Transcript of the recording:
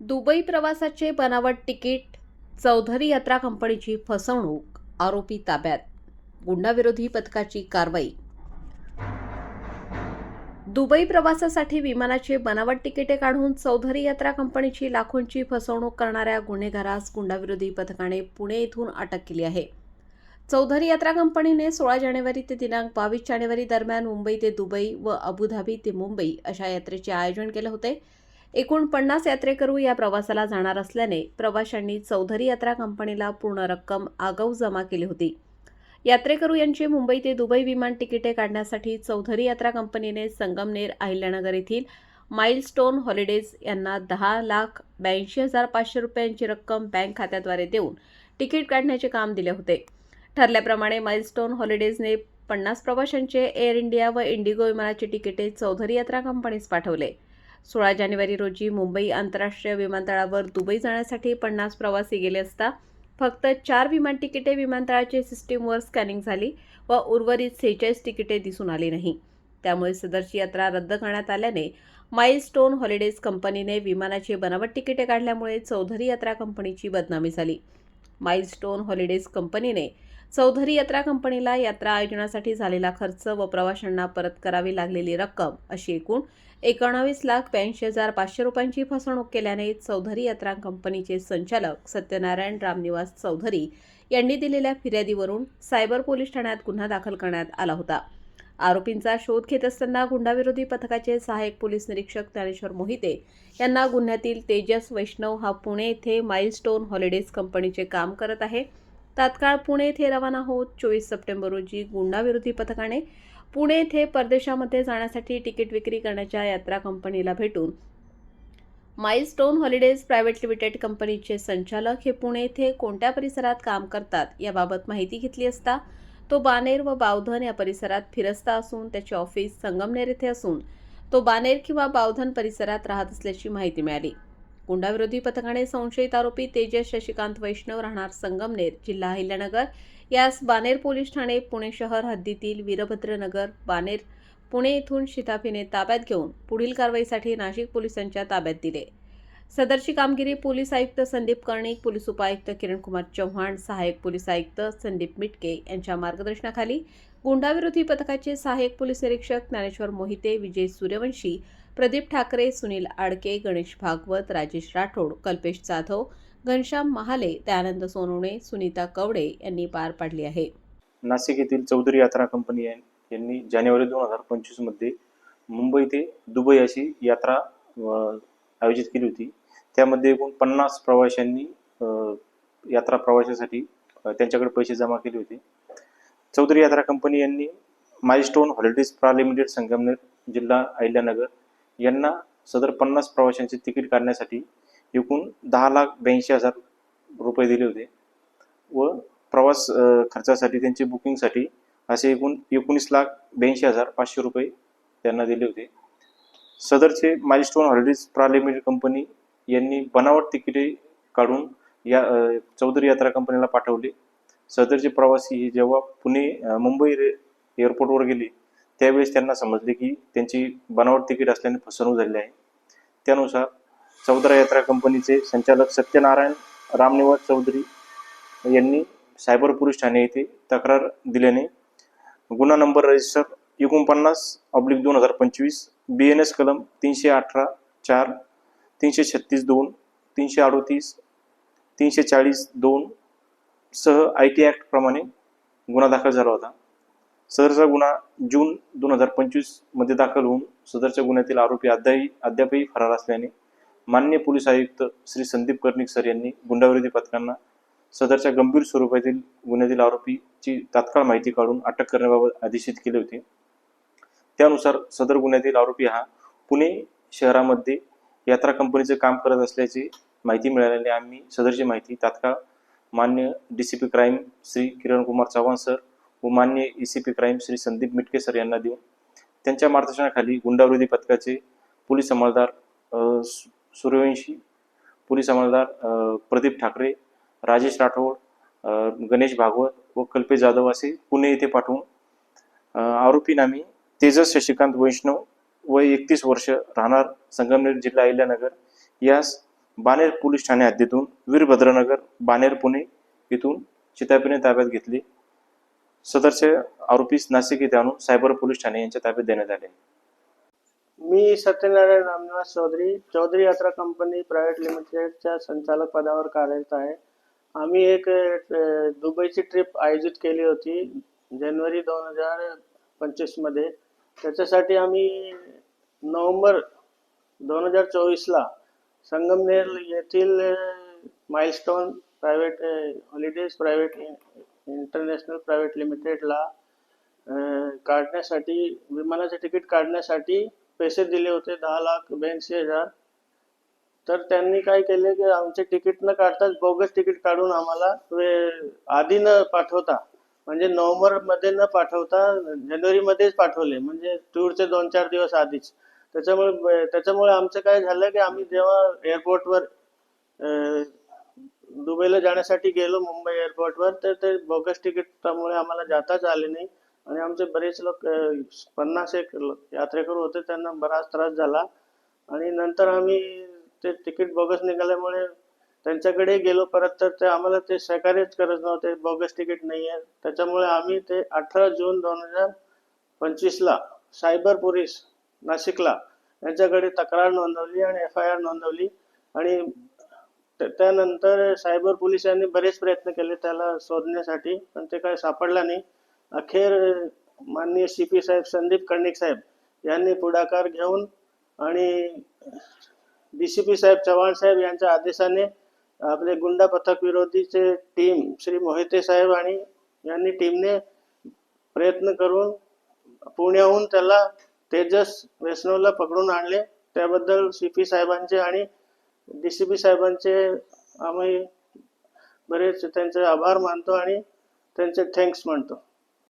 Dubai प्रवासाचे बनावट ticket Chaudhari यात्रा कंपनीची फसवणूक आरोपी ताब्यात गुंडाविरोधी पथकाची कारवाई. दुबई प्रवासासाठी विमानाचे बनावट तिकिटे काढून चौधरी यात्रा कंपनीची लाखोंची फसवणूक करणाऱ्या गुन्हेगारास गुंडाविरोधी पथकाने पुणे येथून अटक केली आहे. चौधरी यात्रा कंपनीने सोळा जानेवारी ते दिनांक बावीस जानेवारी दरम्यान मुंबई ते दुबई व अबुधाबी ते मुंबई अशा यात्रेचे आयोजन केले होते. एकूण पन्नास यात्रेकरू या प्रवासाला जाणार असल्याने प्रवाशांनी चौधरी यात्रा कंपनीला पूर्ण रक्कम आगाऊ जमा केली होती. यात्रेकरू यांची मुंबई ते दुबई विमान तिकिटे काढण्यासाठी चौधरी यात्रा कंपनीने संगमनेर अहिल्यानगर येथील माइलस्टोन हॉलिडेज यांना दहा लाख ब्याऐंशी हजार पाचशे रुपयांची रक्कम बँक खात्याद्वारे देऊन तिकीट काढण्याचे काम दिले होते. ठरल्याप्रमाणे माइलस्टोन हॉलिडेजने पन्नास प्रवाशांचे एअर इंडिया व इंडिगो विमानाची तिकिटे चौधरी यात्रा कंपनीस पाठवले. सोळा जानेवारी रोजी मुंबई आंतरराष्ट्रीय विमानतळावर दुबई जाण्यासाठी पन्नास प्रवासी गेले असता फक्त चार विमान तिकिटे विमानतळाच्या सिस्टीमवर स्कॅनिंग झाली व उर्वरित सेहेचाळीस तिकिटे दिसून आली नाही. त्यामुळे सदरची यात्रा रद्द करण्यात आल्याने माइलस्टोन हॉलिडेज कंपनीने विमानाची बनावट तिकिटे काढल्यामुळे चौधरी यात्रा कंपनीची बदनामी झाली. माइलस्टोन हॉलिडेज कंपनीने चौधरी यात्रा कंपनीला यात्रा आयोजनासाठी झालेला खर्च व प्रवाशांना परत करावी लागलेली रक्कम अशी एकूण एकोणावीस लाख ब्याऐंशी हजार पाचशे रुपयांची फसवणूक केल्याने चौधरी यात्रा कंपनीचे संचालक सत्यनारायण रामनिवास चौधरी यांनी दिलेल्या फिर्यादीवरून सायबर पोलीस ठाण्यात गुन्हा दाखल करण्यात आला होता. आरोपींचा शोध घेत असताना गुंडाविरोधी पथकाचे सहाय्यक पोलीस निरीक्षक ज्ञानेश्वर मोहिते यांना गुन्ह्यातील तेजस वैष्णव हा पुणे येथे माइलस्टोन हॉलिडेज कंपनीचे काम करत आहे. तात्काळ पुणे येथे रवाना होत चोवीस सप्टेंबर रोजी गुंडाविरोधी पथकाने पुणे येथे परदेशामध्ये जाण्यासाठी तिकीट विक्री करण्याच्या यात्रा कंपनीला भेटून माइलस्टोन हॉलिडेज प्रायव्हेट लिमिटेड कंपनीचे संचालक हे पुणे येथे कोणत्या परिसरात काम करतात याबाबत माहिती घेतली असता तो बानेर व बावधन या परिसरात फिरस्ता असून त्याचे ऑफिस संगमनेर येथे असून तो बानेर किंवा बावधन परिसरात राहत असल्याची माहिती मिळाली. गुंडाविरोधी पथकाने संशयित आरोपी तेजस शशिकांत वैष्णव राहणार संगमनेर जिल्हा अहिल्यानगर यास बानेर पोलीस ठाणे पुणे शहर हद्दीतील वीरभद्रनगर बानेर पुणे येथून शिताफीने ताब्यात घेऊन पुढील कारवाईसाठी नाशिक पोलिसांच्या ताब्यात दिले. सदरची कामगिरी पोलीस आयुक्त संदीप कर्णिक पोलीस उपायुक्त किरणकुमार चव्हाण सहाय्यक पोलीस आयुक्त संदीप मिटके यांच्या मार्गदर्शनाखाली गुंडाविरोधी पथकाचे सहाय्यक पोलीस निरीक्षक ज्ञानेश्वर मोहिते विजय सूर्यवंशी प्रदीप ठाकरे सुनील आडके गणेश भागवत राजेश राठोड कल्पेश जाधव घनश्याम महाले दयानंद सोनवणे सुनीता कवडे यांनी पार पाडली आहे. नाशिक येथील चौधरी यात्रा कंपनी यांनी जानेवारी दोन हजार पंचवीसमध्ये मुंबई ते दुबई अशी यात्रा आयोजित केली होती. त्यामध्ये एकूण पन्नास प्रवाशांनी यात्रा प्रवाशासाठी त्यांच्याकडे पैसे जमा केले होते. चौधरी यात्रा कंपनी यांनी माइलस्टोन हॉलिडेज प्रा लिमिटेड संगमनेर जिल्हा अहिल्यानगर यांना सदर पन्नास प्रवाशांचे तिकीट काढण्यासाठी एकूण दहा लाख ब्याऐंशी हजार रुपये दिले होते व प्रवास खर्चासाठी त्यांची बुकिंगसाठी असे एकूण एकोणीस लाख ब्याऐंशी हजार पाचशे रुपये त्यांना दिले होते. सदरचे माइलस्टोन हॉलिडेज प्रा लिमिटेड कंपनी यांनी बनावट तिकिटे काढून या चौधरी यात्रा कंपनीला पाठवले. सदरचे प्रवासी हे जेव्हा पुणे मुंबई रे एअरपोर्टवर गेले त्यावेळेस त्यांना समजले की त्यांची बनावट तिकीट असल्याने फसवणूक झाली आहे. त्यानुसार चौधरा यात्रा कंपनीचे संचालक सत्यनारायण रामनिवास चौधरी यांनी सायबर पोलीस ठाणे येथे तक्रार दिल्याने गुन्हा नंबर रजिस्टर एकोणपन्नास ऑब्लिक दोन हजार पंचवीस बी एन एस कलम तीनशे अठरा चार तीनशे छत्तीस दोन तीनशे अडोतीस तीनशे चाळीस दोन सह आय टी ॲक्टप्रमाणे गुन्हा दाखल झाला होता. सदरचा गुन्हा जून दोन हजार पंचवीसमध्ये दाखल होऊन सदरच्या गुन्ह्यातील आरोपी अद्यापही अद्यापही फरार असल्याने मान्य पोलीस आयुक्त श्री संदीप कर्णिक सर यांनी गुंडाविरोधी पथकांना सदरच्या गंभीर स्वरूपातील गुन्ह्यातील आरोपीची तात्काळ माहिती काढून अटक करण्याबाबत आदेशित केले होते. त्यानुसार सदर गुन्ह्यातील आरोपी हा पुणे शहरामध्ये यात्रा कंपनीचे काम करत असल्याची माहिती मिळाल्याने आम्ही सदरची माहिती तात्काळ मान्य D C P crime Shri Kiran Kumar Chavan sir व मान्य A C P crime Shri Sandeep Mitke sir यांना देऊन त्यांच्या मार्गदर्शनाखाली गुंडाविरोधी पथकाचे पोलीस अंमलदार सु- सूर्यवंशी पोलीस अंमलदार प्रदीप ठाकरे राजेश राठोड गणेश भागवत व कल्पेश जाधव असे पुणे येथे पाठवून अ, आरोपी नामी तेजस शशिकांत वैष्णव वय एकतीस वर्ष राहणार संगमनेर जिल्हा अहिल्यानगर. यास बानेर पोलीस ठाणे हद्दीतून वीरभद्रनगर बानेर पुणे इथून चितापिने ताब्यात घेतली. सदरचे आरोपीस नाशिक येथे आणून सायबर पोलीस ठाणे यांच्या ताब्यात देण्यात आले. मी सत्यनारायण रामनिवास चौधरी चौधरी यात्रा कंपनी प्रायव्हेट लिमिटेडच्या संचालक पदावर कार्यरत आहे. आम्ही एक दुबईची ट्रिप आयोजित केली होती जानेवारी दोन हजार पंचवीसमध्ये. त्याच्यासाठी आम्ही नोव्हेंबर दोन हजार चोवीसला संगमनेर येथील milestone private holidays private international private लिमिटेडला काढण्यासाठी विमानाचे तिकीट काढण्यासाठी पैसे दिले होते दहा लाख ब्याऐंशी हजार. तर त्यांनी काय केले की आमचे तिकीट न काढताच बोगस तिकीट काढून आम्हाला आधी न पाठवता. म्हणजे नोव्हेंबरमध्ये न पाठवता जानेवारी मध्येच पाठवले. म्हणजे टूरचे दोन चार दिवस आधीच. त्याच्यामुळे त्याच्यामुळे आमचं काय झालं की आम्ही जेव्हा एअरपोर्टवर दुबईला जाण्यासाठी गेलो मुंबई एअरपोर्टवर तर ते बोगस तिकीटामुळे आम्हाला जाताच आले नाही. आणि आमचे बरेच लोक पन्नास एक यात्रेकरू होते त्यांना बराच त्रास झाला. आणि नंतर आम्ही ते तिकीट बोगस निघाल्यामुळे त्यांच्याकडे गेलो परत तर ते आम्हाला ते सहकार्यच करत नव्हते. बोगस तिकीट नाही आहे त्याच्यामुळे आम्ही ते अठरा जून दोन हजार पंचवीसला सायबर पोलीस नाशिकला यांच्याकडे तक्रार नोंदवली आणि एफ आय आर नोंदवली. आणि त्यानंतर सायबर पोलिसांनी बरेच प्रयत्न केले त्याला शोधण्यासाठी पण ते काय सापडला नाही. अखेर माननीय सी पी साहेब संदीप कर्णिक साहेब यांनी पुढाकार घेऊन आणि डी सी पी साहेब चव्हाण साहेब यांच्या आदेशाने आपले गुंडा पथक विरोधीचे टीम श्री मोहिते साहेब आणि यांनी टीमने प्रयत्न करून पुण्याहून त्याला तेजस वैष्णवला पकडून आणले. त्याबद्दल सी पी साहेबांचे आणि डी सी पी साहेबांचे आम्ही बरेच त्यांचे आभार मानतो आणि त्यांचे थँक्स म्हणतो.